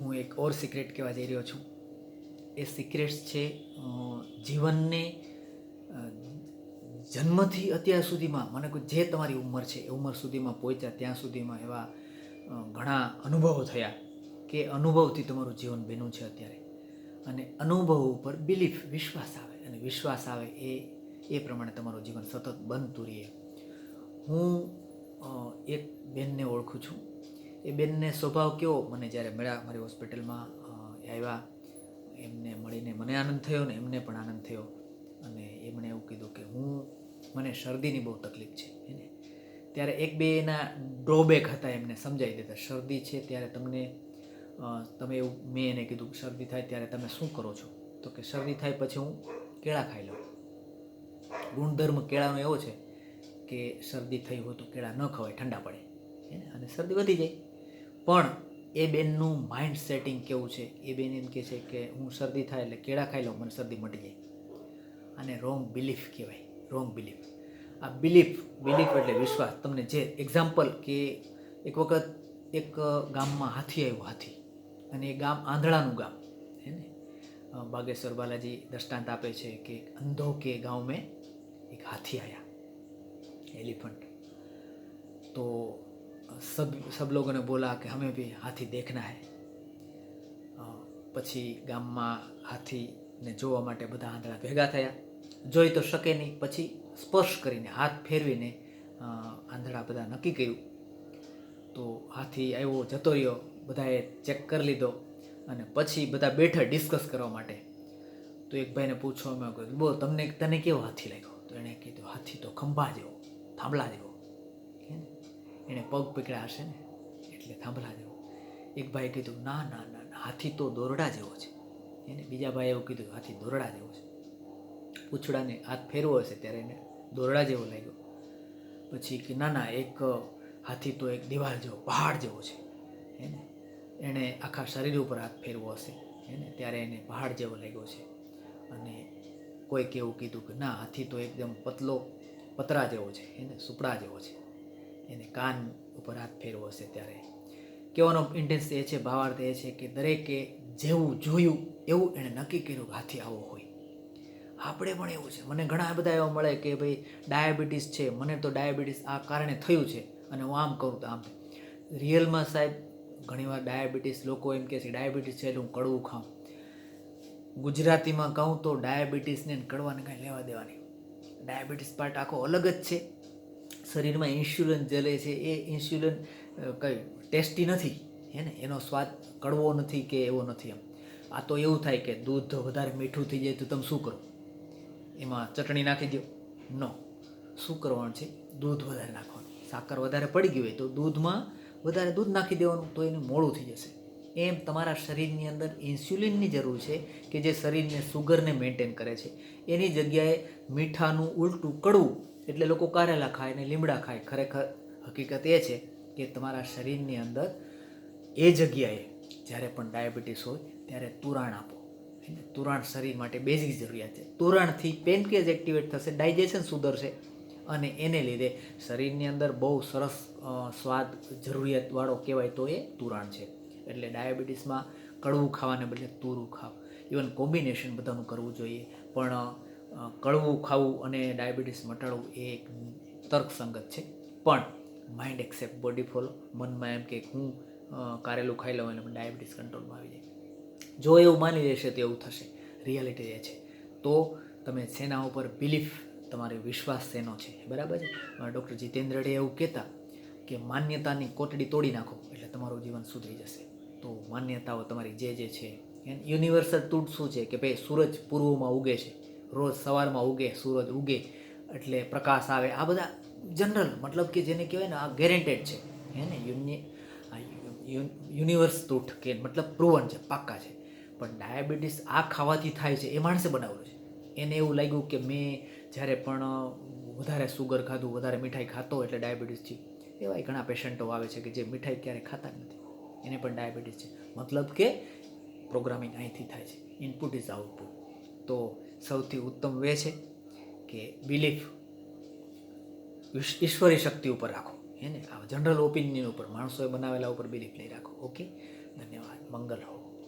હું એક ઓર સિક્રેટ કહેવા જઈ રહ્યો છું. એ સિક્રેટ્સ છે જીવનને જન્મથી અત્યાર સુધીમાં, મને કોઈ, જે તમારી ઉંમર છે, એ ઉંમર સુધીમાં પહોંચ્યા, ત્યાં સુધીમાં એવા ઘણા અનુભવો થયા કે અનુભવથી તમારું જીવન બન્યું છે અત્યારે. અને અનુભવ ઉપર બિલીફ વિશ્વાસ આવે. અને વિશ્વાસ આવે એ એ પ્રમાણે તમારું જીવન સતત બનતું રહે. હું એક બેનને ઓળખું છું. એ બેનને સ્વભાવ કેવો? મને જ્યારે મળ્યા મારી હોસ્પિટલમાં આવ્યા, એમને મળીને મને આનંદ થયો ને એમને પણ આનંદ થયો. અને એમણે એવું કીધું કે હું, મને શરદીની બહુ તકલીફ છે એને ત્યારે એક બે એના ડ્રોબેક હતા એમને સમજાવી દેતા. શરદી છે ત્યારે તમને તમે એવું, મેં એને કીધું શરદી થાય ત્યારે તમે શું કરો છો? તો કે શરદી થાય પછી હું કેળા ખાઈ લઉં. ગુણધર્મ કેળાનો એવો છે કે શરદી થઈ હોય તો કેળા ન ખવાય, ઠંડા પડે અને શરદી વધી જાય. પણ એ બેનનું માઇન્ડ સેટિંગ કેવું છે? એ બેન એમ કહે છે કે હું શરદી થાય એટલે કેળા ખાઈ લઉં, મને શરદી મટી જાય. અને રોંગ બિલીફ કહેવાય રોંગ બિલીફ આ બિલીફ બિલીફ એટલે વિશ્વાસ. તમને જે એક્ઝામ્પલ કે એક વખત એક ગામમાં હાથી આવ્યો, હાથી. અને એ ગામ આંધળાનું ગામ, હે ને? બાગેશ્વર બાલાજી દ્રષ્ટાંત આપે છે કે અંધો કે ગામ મેં એક હાથી આવ્યા એલિફન્ટ. તો सब सब लोगों ने बोला कि हमें भी हाथी देखना है અ, પછી ગામમાં હાથીને જોવા માટે બધા આંધળા ભેગા થયા જોઈ તો શકે નહીં પછી સ્પર્શ કરીને હાથ ફેરવીને અ, આંધળા બધા નક્કી કર્યું તો હાથી આવ્યો જતો રહ્યો બધાએ ચેક કરી લીધો અને પછી બધા બેઠા ડિસ્કસ કરવા માટે તો એક ભાઈને પૂછવામાં આવ્યું બોલ તમને તને કેવો હાથી લાગ્યો તો એણે કીધું હાથી તો ખંભા જેવો થાંભલા જેવો હે ને એણે પગ પકડ્યા હશે ને? એટલે થાંભલા જેવો. એક ભાઈએ કીધું, ના ના ના હાથી તો દોરડા જેવો છે. એને બીજા ભાઈએ એવું કીધું, હાથી દોરડા જેવો છે. પૂછડાને હાથ ફેરવો હશે ત્યારે એને દોરડા જેવો લાગ્યો. પછી કે, ના ના, એક હાથી તો એક દિવાલ જેવો, પહાડ જેવો છે. એને, એણે આખા શરીર ઉપર હાથ ફેરવો હશે. એને ત્યારે એને પહાડ જેવો લાગ્યો છે. અને કોઈક એવું કીધું કે, ના, હાથી તો એકદમ પતલો, પતરા જેવો છે, એને સુપડા જેવો છે. એને કાન ઉપર હાથ ફેરવો હશે ત્યારે. કહેવાનો ઇન્ટેન્સ એ છે, ભાવાર્થ એ છે કે દરેકે જેવું જોયું, એવું એણે નક્કી કર્યું કે હાથી આવો હોય. આપણે પણ એવું છે. મને ઘણા બધા એવા મળે કે ભાઈ ડાયાબિટીસ છે. મને તો ડાયાબિટીસ આ કારણે થયું છે અને હું આમ કહું તો આમ. રિયલમાં સાહેબ, ઘણીવાર ડાયાબિટીસ લોકો એમ કહે છે ડાયાબિટીસ છે એટલે હું કડવું ખાઉં. ગુજરાતીમાં કહું તો ડાયાબિટીસને કડવાને કાંઈ લેવા દેવાની ડાયાબિટીસ પાર્ટ આખો અલગ જ છે. શરીરમાં ઇન્સ્યુલિન જલે છે એ ઇન્સ્યુલિન કંઈ ટેસ્ટી નથી, હે ને? એનો સ્વાદ કડવો નથી કે એવો નથી એમ. આ તો એવું થાય કે દૂધ વધારે મીઠું થઈ જાય તો તમે શું કરો? એમાં ચટણી નાખી દો નો. શું કરવાનું છે? દૂધ વધારે નાખવાનું. સાકર વધારે પડી ગયું હોય તો દૂધમાં વધારે દૂધ નાખી દેવાનું તો એનું મોડું થઈ જશે. એમ તમારા શરીરની અંદર ઇન્સ્યુલિનની જરૂર છે કે જે શરીરને સુગરને મેન્ટેન કરે છે. એની જગ્યાએ મીઠાનું ઉલટું કડવું એટલે લોકો કારેલા ખાય ને લીમડા ખાય. ખરેખર હકીકત એ છે કે તમારા શરીરની અંદર એ જગ્યાએ જ્યારે પણ ડાયાબિટીસ હોય ત્યારે તુરાણ આપો. તુરાણ શરીર માટે બેઝિક જરૂરિયાત છે. તુરાણથી પેનકેજ એક્ટિવેટ થશે, ડાયજેશન સુધરશે અને એને લીધે શરીરની અંદર બહુ સરસ સ્વાદ જરૂરિયાતવાળો કહેવાય તો એ તુરાણ છે. એટલે ડાયાબિટીસમાં કડવું ખાવાને બદલે તુરું ખાવ. ઇવન કોમ્બિનેશન બધાનું કરવું જોઈએ. પણ કડવું ખાવું અને ડાયાબિટીસ મટાડવું એ એક તર્કસંગત છે. પણ માઇન્ડ એક્સેપ્ટ બોડી ફોલો મનમાં એમ કે હું કારેલું ખાઈ લઉં એટલે ડાયાબિટીસ કંટ્રોલમાં આવી જાય. જો એવું માની લેશે તો એવું થશે. રિયાલિટી એ છે. તો તમે સેના ઉપર બિલીફ તમારે વિશ્વાસ સેનો છે? બરાબર છે? ડૉક્ટર જીતેન્દ્રડે એવું કહેતા કે માન્યતાની કોટડી તોડી નાખો. તમારું જીવન સુધરી જશે. તો માન્યતાઓ તમારી જે જે છે યુનિવર્સલ તૂટ શું છે કે ભાઈ સૂરજ પૂર્વમાં ઉગે છે, રોજ સવારમાં ઉગે, સૂરજ ઉગે, એટલે પ્રકાશ આવે. આ બધા જનરલ મતલબ કે જેને કહેવાય ને આ ગેરેન્ટેડ છે. હે ને? યુનિ યુનિવર્સ તૂટ કે મતલબ પ્રૂવન છે, પાક્કા છે. પણ ડાયાબિટીસ આ ખાવાથી થાય છે, એ માણસે બનાવેલું છે. એને એવું લાગ્યું કે મેં જ્યારે પણ વધારે સુગર ખાધું, વધારે મીઠાઈ ખાતો એટલે ડાયાબિટીસ થયું. એવાય ઘણા પેશન્ટો આવે છે કે જે મીઠાઈ ક્યારેય ખાતા નથી. એને પણ ડાયાબિટીસ છે. મતલબ કે પ્રોગ્રામિંગ અહીંથી થાય છે. Input is output. તો સૌથી ઉત્તમ વે છે કે બિલીફ ઈશ્વરી શક્તિ ઉપર રાખો. હે ને? આ જનરલ ઓપિનિયન ઉપર, માણસોએ બનાવેલા ઉપર બિલીફ નહીં રાખો. ઓકે? ધન્યવાદ. મંગલ હો.